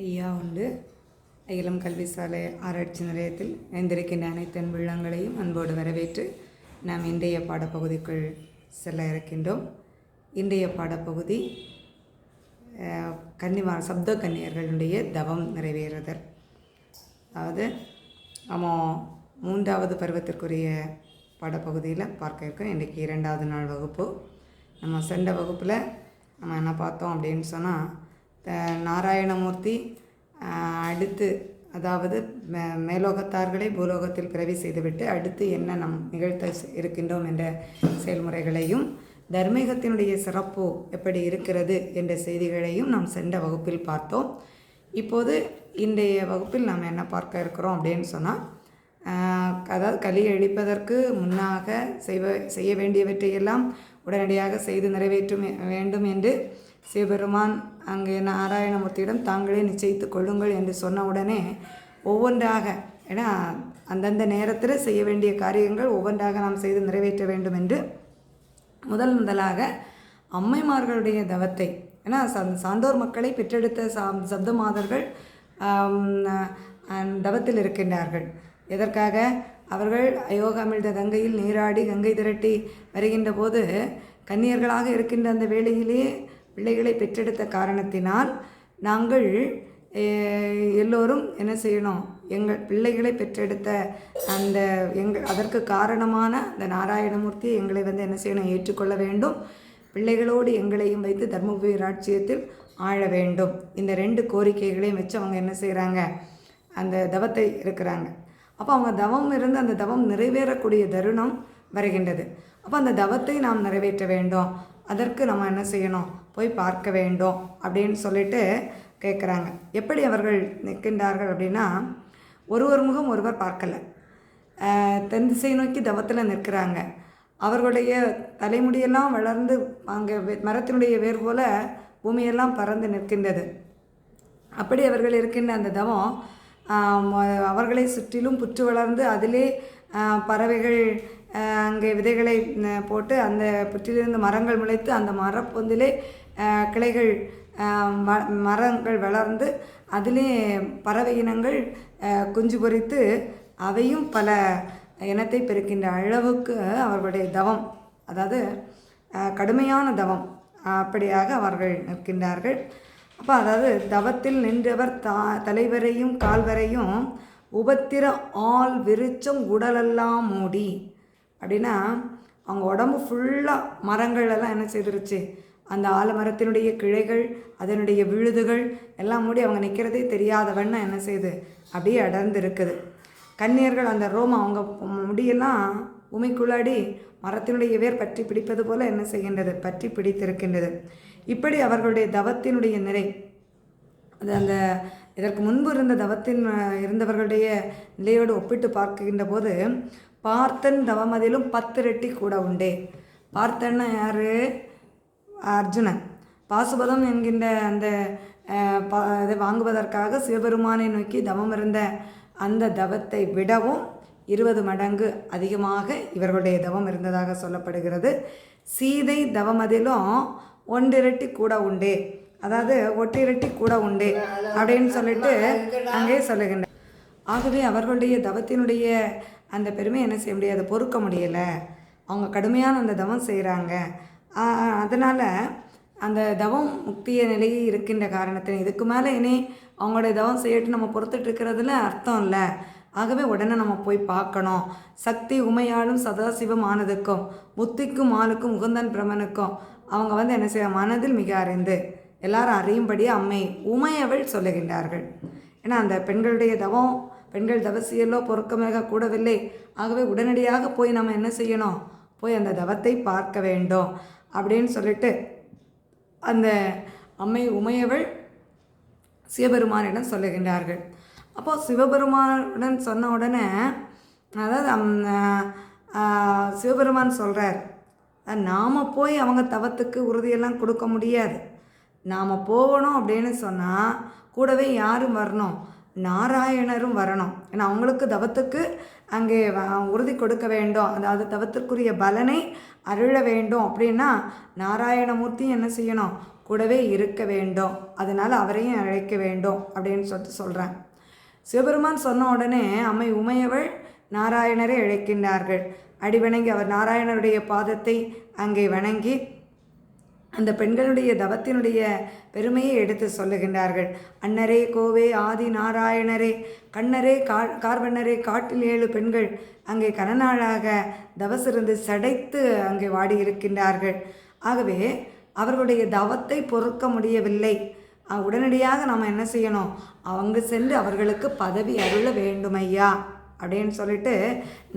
ஐயா உண்டு அகிலம் கல்வி சாலை ஆராய்ச்சி நிலையத்தில் இணைந்திருக்கின்ற அனைத்து விழாங்களையும் அன்போடு வரவேற்று நாம் இன்றைய பாடப்பகுதிக்குள் செல்ல இருக்கின்றோம். இன்றைய பாடப்பகுதி கன்னிமார் கன்னிமா சப்த கன்னியர்களுடைய தவம் நிறைவேறுதல். அதாவது நம்ம மூன்றாவது பருவத்திற்குரிய பாடப்பகுதியில் பார்க்க இருக்கோம். இன்றைக்கு இரண்டாவது நாள் வகுப்பு. நம்ம சென்ற வகுப்பில் நம்ம என்ன பார்த்தோம் அப்படின்னு சொன்னால் நாராயணமூர்த்தி அடுத்து அதாவது மே மேலோகத்தார்களை பூலோகத்தில் பிறவி செய்துவிட்டு அடுத்து என்ன நம் நிகழ்த்த இருக்கின்றோம் என்ற செயல்முறைகளையும் தர்மீகத்தினுடைய சிறப்பு எப்படி இருக்கிறது என்ற செய்திகளையும் நாம் சென்ற வகுப்பில் பார்த்தோம். இப்போது இன்றைய வகுப்பில் நாம் என்ன பார்க்க இருக்கிறோம் அப்படின்னு சொன்னால் அதாவது கலி அழிப்பதற்கு முன்னாக செய்வ செய்ய வேண்டியவற்றையெல்லாம் உடனடியாக செய்து நிறைவேற்றும் வேண்டும் என்று சிவபெருமான் அங்கே நாராயணமூர்த்தியிடம் தாங்களே நிச்சயித்து கொள்ளுங்கள் என்று சொன்ன உடனே ஒவ்வொன்றாக ஏன்னா அந்தந்த நேரத்தில் செய்ய வேண்டிய காரியங்கள் ஒவ்வொன்றாக நாம் செய்து நிறைவேற்ற வேண்டும் என்று முதல் முதலாக அம்மைமார்களுடைய தவத்தை ஏன்னா சந் சான்றோர் மக்களை பெற்றெடுத்த சா சப்த மாதர்கள் தவத்தில் இருக்கின்றார்கள். எதற்காக? அவர்கள் அயோகமிழ்த கங்கையில் நீராடி கங்கை திரட்டி வருகின்ற போது கன்னியர்களாக இருக்கின்ற அந்த வேளையிலே பிள்ளைகளை பெற்றெடுத்த காரணத்தினால் நாங்கள் எல்லோரும் என்ன செய்யணும்? எங்கள் பிள்ளைகளை பெற்றெடுத்த அந்த எங்கள் அதற்கு காரணமான அந்த நாராயணமூர்த்தி எங்களை வந்து என்ன செய்யணும்? ஏற்றுக்கொள்ள வேண்டும். பிள்ளைகளோடு எங்களையும் வைத்து தர்மபுரி ராட்சியத்தில் ஆழ வேண்டும். இந்த ரெண்டு கோரிக்கைகளையும் வச்சு அவங்க என்ன செய்கிறாங்க அந்த தவத்தை இருக்கிறாங்க. அப்போ அவங்க தவம் இருந்து அந்த தவம் நிறைவேறக்கூடிய தருணம் வருகின்றது. அப்போ அந்த தவத்தை நாம் நிறைவேற்ற வேண்டும். அதற்கு நம்ம என்ன செய்யணும்? போய் பார்க்க வேண்டும் அப்படின்னு சொல்லிட்டு கேட்குறாங்க எப்படி அவர்கள் நிற்கின்றார்கள் அப்படின்னா ஒருவர் முகம் ஒருவர் பார்க்கலை. தென் திசை நோக்கி தவத்தில் நிற்கிறாங்க. அவர்களுடைய தலைமுடியெல்லாம் வளர்ந்து அங்கே மரத்தினுடைய வேர் போல பூமியெல்லாம் பறந்து நிற்கின்றது. அப்படி அவர்கள் இருக்கின்ற அந்த தவம் அவர்களை சுற்றிலும் புற்று வளர்ந்து அதிலே பறவைகள் அங்கே விதைகளை போட்டு அந்த புற்றிலிருந்து மரங்கள் முளைத்து அந்த மரப்பொந்திலே கிளைகள் ம- மரங்கள் வளர்ந்து அதிலே பறவை இனங்கள் குஞ்சு பொரித்து அவையும் பல இனத்தை பெருக்கின்ற அளவுக்கு அவர்களுடைய தவம் அதாவது கடுமையான தவம் அப்படியாக அவர்கள் நிற்கின்றார்கள். அப்போ அதாவது தவத்தில் நின்றவர் தா தலைவரையும் கால்வரையும் உபத்திர ஆள் விருச்சம் உடலெல்லாம் மூடி அப்படின்னா அவங்க உடம்பு ஃபுல்லாக மரங்கள் எல்லாம் என்ன செய்திருச்சு? அந்த ஆலமரத்தினுடைய கிளைகள் அதனுடைய விழுதுகள் எல்லாம் மூடி அவங்க நிற்கிறதே தெரியாத வண்ணம் என்ன செய்யுது அப்படியே அடர்ந்து இருக்குது கன்னியர்கள் அந்த ரோமம் அவங்க முடியெல்லாம் உமைக்குள்ளாடி மரத்தினுடைய வேர் பற்றி பிடிப்பது போல என்ன செய்கின்றது? பற்றி பிடித்திருக்கின்றது. இப்படி அவர்களுடைய தவத்தினுடைய நிலை அது அந்த இதற்கு முன்பு இருந்த தவத்தின் இருந்தவர்களுடைய நிலையோடு ஒப்பிட்டு பார்க்கின்ற போது பார்த்தன் தவமதிலும் பத்து ரெட்டி கூட உண்டே. பார்த்தன்னா யார்? அர்ஜுனன். பாசுபதம் என்கின்ற அந்த ப- இதை வாங்குவதற்காக சிவபெருமானை நோக்கி தவம் இருந்த அந்த தவத்தை விடவும் இருபது மடங்கு அதிகமாக இவர்களுடைய தவம் இருந்ததாக சொல்லப்படுகிறது. சீதை தவமதிலும் ஒன்றிரட்டி கூட உண்டு. அதாவது ஒட்டிரட்டி கூட உண்டு அப்படின்னு சொல்லிட்டு அங்கே சொல்லுகின்ற. ஆகவே அவர்களுடைய தவத்தினுடைய அந்த பெருமை என்ன செய்ய முடியாது? பொறுக்க முடியலை. அவங்க கடுமையான அந்த தவம் செய்கிறாங்க அதனால் அந்த தவம் முக்திய நிலையே இருக்கின்ற காரணத்தின் இதுக்கு மேலே இனி அவங்களுடைய தவம் செய்யட்டு நம்ம பொறுத்துட்டு இருக்கிறதுல அர்த்தம் இல்லை. ஆகவே உடனே நம்ம போய் பார்க்கணும். சக்தி உமையாலும் சதாசிவம் ஆனதுக்கும் புத்திக்கும் ஆளுக்கும் உகந்தன் பிரமனுக்கும் அவங்க வந்து என்ன செய்ய மனதில் மிக அறிந்து எல்லாரும் அறியும்படி அம்மை உமையவள் சொல்லுகின்றார்கள். ஏன்னா அந்த பெண்களுடைய தவம் பெண்கள் தவசியலோ பொறுக்கமாக கூடவில்லை. ஆகவே உடனடியாக போய் நம்ம என்ன செய்யணும்? போய் அந்த தவத்தை பார்க்க வேண்டும். அப்படின்னு சொல்லிட்டு அந்த அம்மை உமையவள் சிவபெருமானிடம் சொல்லுகின்றார்கள். அப்போது சிவபெருமானுடன் சொன்ன உடனே அதாவது அம், சிவபெருமான் சொல்கிறார் நாம் போய் அவங்க தவத்துக்கு உறுதியெல்லாம் கொடுக்க முடியாது. நாம் போகணும் அப்படின்னு சொன்னால் கூடவே யாரும் வரணும். நாராயணரும் வரணும். ஏன்னா அவங்களுக்கு தவத்துக்கு அங்கே உறுதி கொடுக்க வேண்டும். அதாவது தவத்திற்குரிய பலனை அருள வேண்டும். அப்படின்னா நாராயணமூர்த்தி என்ன செய்யணும்? கூடவே இருக்க வேண்டும். அதனால் அவரையும் அழைக்க வேண்டும் அப்படின்னு சொல்லிட்டு சொல்கிறேன் சிவபெருமான் சொன்ன உடனே அம்மை உமையவள் நாராயணரை அழைக்கின்றார்கள். அடி வணங்கி அவர் நாராயணருடைய பாதத்தை அங்கே வணங்கி அந்த பெண்களுடைய தவத்தினுடைய பெருமையை எடுத்து சொல்லுகின்றார்கள். அன்னரே கோவே ஆதி நாராயணரே கண்ணரே கா கார்வண்ணரே காட்டில் ஏழு பெண்கள் அங்கே கனநாளாக தவசிருந்து சடைத்து அங்கே வாடி இருக்கின்றார்கள் ஆகவே அவர்களுடைய தவத்தை பொறுக்க முடியவில்லை. உடனடியாக நாம் என்ன செய்யணும்? அவங்க சென்று அவர்களுக்கு பதவி அருள வேண்டுமையா? அப்படின்னு சொல்லிட்டு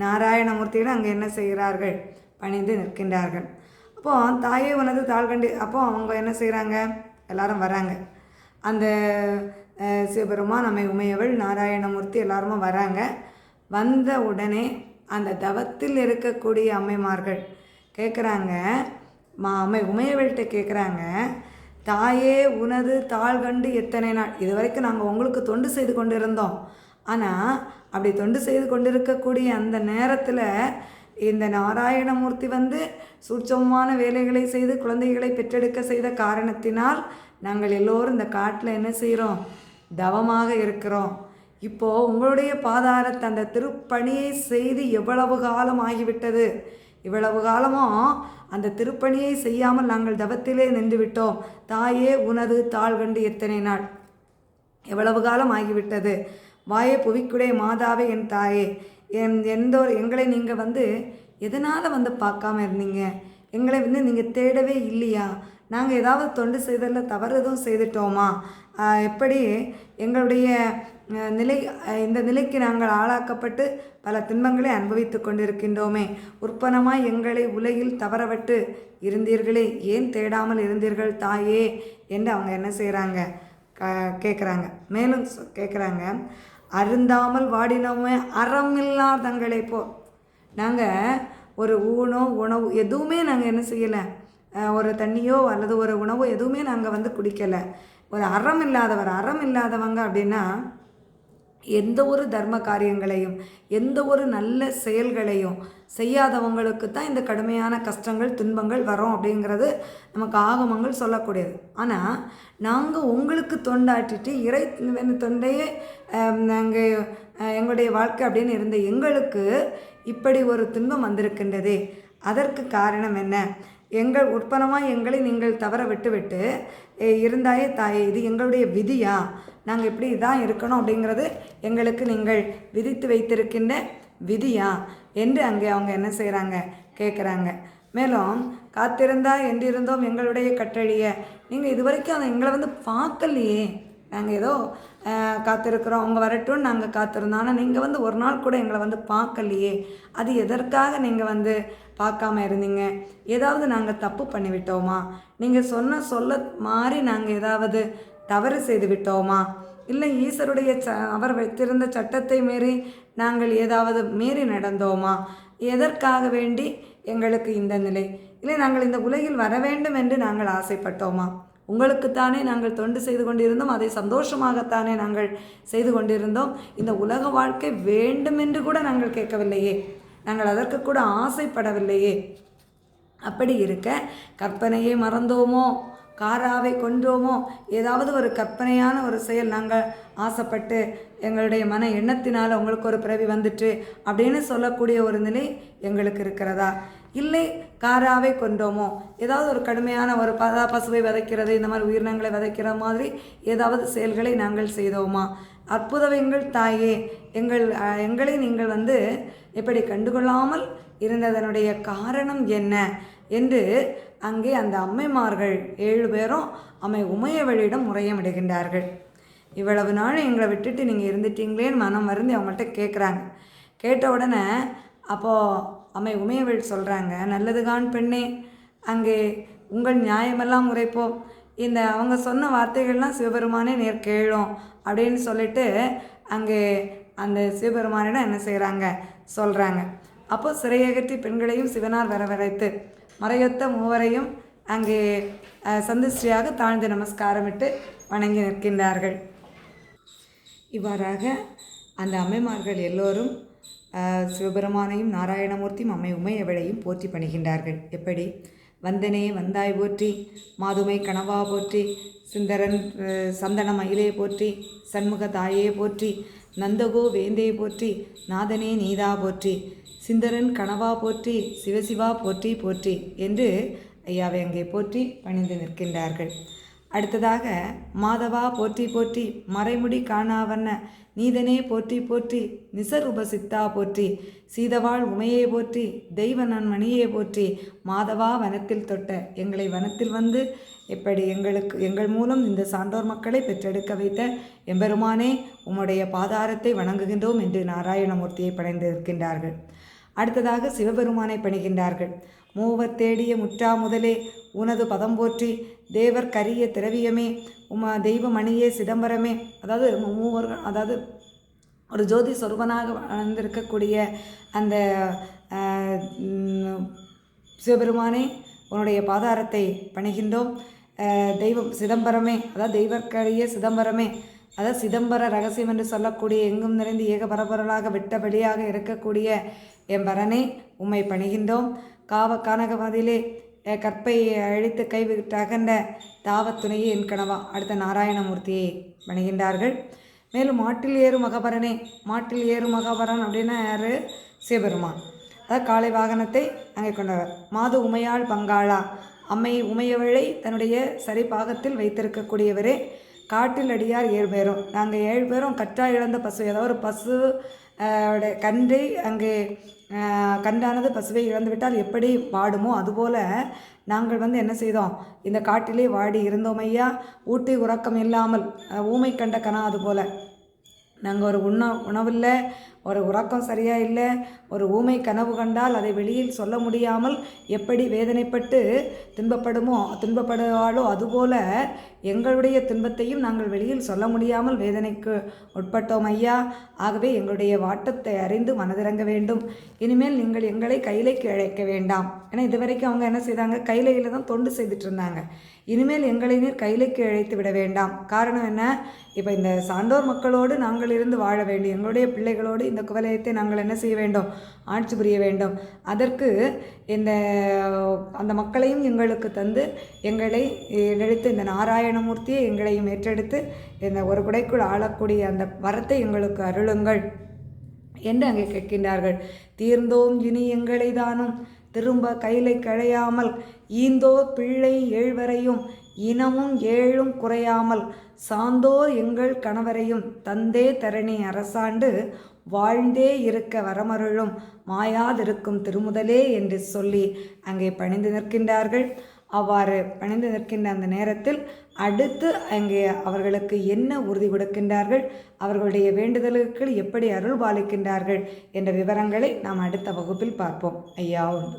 நாராயணமூர்த்தியிடம் அங்கே என்ன செய்கிறார்கள்? பணிந்து நிற்கின்றார்கள். அப்போ தாயே உனது தாழ்கண்டு அப்போ அவங்க என்ன செய்கிறாங்க எல்லாரும் வராங்க. அந்த சிவபெருமான் அம்மை உமையவள் நாராயணமூர்த்தி எல்லாருமே வராங்க. வந்த உடனே அந்த தவத்தில் இருக்கக்கூடிய அம்மைமார்கள் கேட்குறாங்க மா அம்மை உமையவள்கிட்ட கேட்குறாங்க தாயே உனது தாழ்கண்டு எத்தனை நாள்? இது வரைக்கும் நாங்கள் உங்களுக்கு தொண்டு செய்து கொண்டு இருந்தோம் ஆனால் அப்படி தொண்டு செய்து கொண்டிருக்கக்கூடிய அந்த நேரத்தில் இந்த நாராயணமூர்த்தி வந்து சூட்சமான வேலைகளை செய்து குழந்தைகளை பெற்றெடுக்க செய்த காரணத்தினால் நாங்கள் எல்லோரும் இந்த காட்டில் என்ன செய்கிறோம்? தவமாக இருக்கிறோம். இப்போது உங்களுடைய பாதாரத்தை அந்த திருப்பணியை செய்து எவ்வளவு காலம் ஆகிவிட்டது? இவ்வளவு காலமும் அந்த திருப்பணியை செய்யாமல் நாங்கள் தவத்திலே நின்று விட்டோம். தாயே உனது தாழ் கண்டு எத்தனை நாள்? எவ்வளவு காலம் ஆகிவிட்டது? வாயே புவிக்குடை மாதாவே என் தாயே. எந்த ஒரு எங்களை நீங்கள் வந்து எதனால் வந்து பார்க்காம இருந்தீங்க? எங்களை வந்து நீங்கள் தேடவே இல்லையா? நாங்கள் ஏதாவது தொண்டு செய்ததில் தவறு எதுவும் செய்துட்டோமா? எப்படி எங்களுடைய நிலை இந்த நிலைக்கு நாங்கள் ஆளாக்கப்பட்டு பல துன்பங்களை அனுபவித்து கொண்டிருக்கின்றோமே? உற்பனமாய் எங்களை உலகில் தவறவிட்டு இருந்தீர்களே. ஏன் தேடாமல் இருந்தீர்கள் தாயே? என்று அவங்க என்ன செய்கிறாங்க க கேட்குறாங்க மேலும் கேட்குறாங்க அருந்தாமல் வாடினோமே அறமில்லா தங்களை போ. நாங்கள் ஒரு ஊனோ உணவு எதுவுமே நாங்கள் என்ன செய்யலை. ஒரு தண்ணியோ அல்லது ஒரு உணவோ எதுவுமே நாங்கள் வந்து குடிக்கலை. ஒரு அறம் இல்லாதவர் அறம் இல்லாதவங்க அப்படின்னா எந்த ஒரு தர்ம காரியங்களையும் எந்த ஒரு நல்ல செயல்களையும் செய்யாதவங்களுக்கு தான் இந்த கடுமையான கஷ்டங்கள் துன்பங்கள் வரும் அப்படிங்கிறது நமக்கு ஆகமங்கள் சொல்லக்கூடியது. ஆனால் நாங்கள் உங்களுக்கு தொண்டாட்டிட்டு இறை தொண்டையே நாங்கள் எங்களுடைய வாழ்க்கை அப்படின்னு இருந்த எங்களுக்கு இப்படி ஒரு துன்பம் வந்திருக்கின்றதே. அதற்கு காரணம் என்ன? எங்கள் உற்பனமாக எங்களை நீங்கள் தவற விட்டுவிட்டு "ஏ, இருந்தாயே தாயே இது எங்களுடைய விதியா? நாங்கள் இப்படி இதான் இருக்கணும் அப்படிங்கிறது எங்களுக்கு நீங்கள் விதித்து வைத்திருக்கின்ற விதியா என்று அங்கே அவங்க என்ன செய்கிறாங்க கேட்குறாங்க மேலும் காத்திருந்தா என்றிருந்தோம் எங்களுடைய கட்டழிய நீங்கள் இது வரைக்கும் அதை எங்களை வந்து பார்க்கலையே. நாங்கள் ஏதோ காத்திருக்கிறோம். அவங்க வரட்டும் நாங்கள் காத்திருந்தோம். ஆனால் நீங்கள் வந்து ஒரு நாள் கூட எங்களை வந்து பார்க்கலையே. அது எதற்காக நீங்கள் வந்து பார்க்காம இருந்தீங்க? ஏதாவது நாங்கள் தப்பு பண்ணிவிட்டோமா? நீங்கள் சொன்ன சொல்ல மாறி நாங்கள் ஏதாவது தவறு செய்து விட்டோமா? இல்லை ஈஸ்வருடைய ச அவர் வைத்திருந்த சட்டத்தை மீறி நாங்கள் ஏதாவது மீறி நடந்தோமா? எதற்காக வேண்டி எங்களுக்கு இந்த நிலை? இல்லை நாங்கள் இந்த உலகில் வர வேண்டும் என்று நாங்கள் ஆசைப்பட்டோமா? உங்களுக்குத்தானே நாங்கள் தொண்டு செய்து கொண்டிருந்தோம் அதை சந்தோஷமாகத்தானே நாங்கள் செய்து கொண்டிருந்தோம். இந்த உலக வாழ்க்கை வேண்டுமென்று கூட நாங்கள் கேட்கவில்லையே. நாங்கள் அதற்கு கூட ஆசைப்படவில்லையே. அப்படி இருக்க கற்பனையை மறந்தோமோ காராவை கொன்றோமோ ஏதாவது ஒரு கற்பனையான ஒரு செயல் நாங்கள் ஆசைப்பட்டு எங்களுடைய மன எண்ணத்தினால் உங்களுக்கு ஒரு பிறவி வந்துட்டு அப்படின்னு சொல்லக்கூடிய ஒரு நிலை எங்களுக்கு இருக்கிறதா? இல்லை காராகவே கொன்றோமோ ஏதாவது ஒரு கடுமையான ஒரு பதா பசுவை விதைக்கிறது இந்த மாதிரி உயிரினங்களை விதைக்கிற மாதிரி ஏதாவது செயல்களை நாங்கள் செய்தோமா? அற்புதவெங்கள் எங்கள் தாயே எங்கள் எங்களை நீங்கள் வந்து இப்படி கண்டுகொள்ளாமல் இருந்ததனுடைய காரணம் என்ன? என்று அங்கே அந்த அம்மைமார்கள் ஏழு பேரும் அம்மை உமையவழியிடம் முறையமிடுகின்றார்கள். இவ்வளவு நாள் எங்களை விட்டுட்டு நீங்கள் இருந்துட்டீங்களேன்னு மனம் வருந்தி அவங்கள்ட்ட கேட்குறாங்க கேட்ட உடனே அப்போது அம்மை உமையவள் சொல்கிறாங்க நல்லதுகான் பெண்ணே அங்கே உங்கள் நியாயமெல்லாம் உரைப்போம். இந்த அவங்க சொன்ன வார்த்தைகள்லாம் சிவபெருமானே நேர் கேளும் அப்படின்னு சொல்லிட்டு அங்கே அந்த சிவபெருமானிடம் என்ன செய்கிறாங்க சொல்கிறாங்க அப்போ சிறையகற்றி பெண்களையும் சிவனார் வரவழைத்து மறையொத்த மூவரையும் அங்கே சந்திஷ்டியாக தாழ்ந்து நமஸ்காரமிட்டு வணங்கி நிற்கின்றார்கள். இவ்வாறாக அந்த அம்மைமார்கள் எல்லோரும் சிவபெருமானையும் நாராயணமூர்த்தியும் அம்மை உமையவளையும் போற்றி பணிகின்றார்கள். எப்படி? வந்தனே வந்தாய் போற்றி மாதுமை கனவா போற்றி சுந்தரன் சந்தன மயிலே போற்றி சண்முக தாயே போற்றி நந்தகோ வேந்தே போற்றி நாதனே நீதா போற்றி சிந்தரன் கனவா போற்றி சிவசிவா போற்றி போற்றி என்று ஐயாவை அங்கே போற்றி பணிந்து நிற்கின்றார்கள். அடுத்ததாக மாதவா போற்றி போற்றி மறைமுடி காணாவண்ண நீதனே போற்றி போற்றி நிசரூப சித்தா போற்றி சீதவாள் உமையே போற்றி தெய்வ நன்மணியே போற்றி மாதவா வனத்தில் தொட்ட எங்களை வனத்தில் வந்து எப்படி எங்களுக்கு எங்கள் மூலம் இந்த சான்றோர் மக்களை பெற்றெடுக்க வைத்த எம்பெருமானே உம்முடைய பாதாரத்தை வணங்குகின்றோம் என்று நாராயணமூர்த்தியை படைந்திருக்கின்றார்கள். அடுத்ததாக சிவபெருமானை பணிகின்றார்கள். மூவர் தேடிய முற்றா முதலே உனது பதம் போற்றி. தேவர் கரிய திரவியமே உமா தெய்வமணியே சிதம்பரமே. அதாவது மூவர் அதாவது ஒரு ஜோதி சொருபனாக வந்திருக்கக்கூடிய அந்த சிவபெருமானே உன்னுடைய பாதாரத்தை பணிகின்றோம். தெய்வம் சிதம்பரமே அதாவது தெய்வக்கரிய சிதம்பரமே. அதாவது சிதம்பர ரகசியம் என்று சொல்லக்கூடிய எங்கும் நிறைந்து ஏக பரபரலாக வெட்டபடியாக இருக்கக்கூடிய என் பரனே உம்மை பணிகின்றோம். காவ கானகமதிலே கற்பை அழித்து கைவிட்டு அகன்ற தாவத்துணையே என் கனவா அடுத்த நாராயணமூர்த்தியை வணிகின்றார்கள். மேலும் மாட்டில் ஏறும் மகபரனே மாட்டில் ஏறும் மகபரன் அப்படின்னா யார்? சிவபெருமான். அதாவது காளை வாகனத்தை அங்கே கொண்டவர். மாது உமையாள் பங்காளா அம்மை உமையவளை தன்னுடைய சரி பாகத்தில் வைத்திருக்கக்கூடியவரே காட்டில் அடியார் ஏழு பேரும் நாங்கள் ஏழு பேரும் கற்றா இழந்த பசு ஏதாவது ஒரு பசு கன்றை அங்கே கன்றானது பசுவை இழந்துவிட்டால் எப்படி வாடுமோ அதுபோல நாங்கள் வந்து என்ன செய்தோம்? இந்த காட்டிலே வாடி இருந்தோம் ஐயா. ஊட்டி உறக்கம் இல்லாமல் ஊமை கண்ட கணா அதுபோல். நாங்கள் ஒரு உண்ண உணவில்லை. ஒரு உறக்கம் சரியாக இல்லை ஒரு ஊமை கனவு கண்டால் அதை வெளியில் சொல்ல முடியாமல் எப்படி வேதனைப்பட்டு துன்பப்படுமோ துன்பப்படுவாளோ அதுபோல எங்களுடைய துன்பத்தையும் நாங்கள் வெளியில் சொல்ல முடியாமல் வேதனைக்கு உட்பட்டோம் ஐயா. ஆகவே எங்களுடைய வாட்டத்தை அறிந்து மனதிறங்க வேண்டும். இனிமேல் நீங்கள் எங்களை கைலைக்கு அழைக்க வேண்டாம். ஏன்னா இதுவரைக்கும் அவங்க என்ன செய்தாங்க? கைலையில் தான் தொண்டு செய்துட்டு இருந்தாங்க இனிமேல் எங்களை நீர் கைலைக்கு அழைத்து விட வேண்டாம். காரணம் என்ன? இப்போ இந்த சான்றோர் மக்களோடு நாங்கள் இருந்து வாழ வேண்டும். எங்களுடைய பிள்ளைகளோடு இந்த குவலயத்தை நாங்கள் என்ன செய்ய வேண்டும்? ஆட்சி புரிய வேண்டும். அதற்கு இந்த அந்த மக்களையும் எங்களுக்கு தந்து எங்களை எடுத்து இந்த நாராயணமூர்த்தியை எங்களையும் ஏற்றெடுத்து இந்த ஒரு குடைக்குள் ஆளக்கூடிய அந்த வரத்தை எங்களுக்கு அருளுங்கள் என்று அங்கே கேட்கின்றார்கள். தீர்ந்தோம் இனி எங்களை தானும். திரும்ப கையிலை கழையாமல் ஈந்தோர் பிள்ளை ஏழ்வரையும் இனமும் ஏழும் குறையாமல் சாந்தோர் எங்கள் கணவரையும் தந்தே தரணி அரசாண்டு வாழ்ந்தே இருக்க வரமருளும் மாயாதிருக்கும் திருமுதலே என்று சொல்லி அங்கே பணிந்து நிற்கின்றார்கள். அவ்வாறு பணிந்து நிற்கின்ற அந்த நேரத்தில் அடுத்து அங்கே அவர்களுக்கு என்ன உறுதி கொடுக்கின்றார்கள்? அவர்களுடைய வேண்டுதலுக்கு எப்படி அருள் பாலிக்கின்றார்கள் என்ற விவரங்களை நாம் அடுத்த வகுப்பில் பார்ப்போம். ஐயா உண்டு.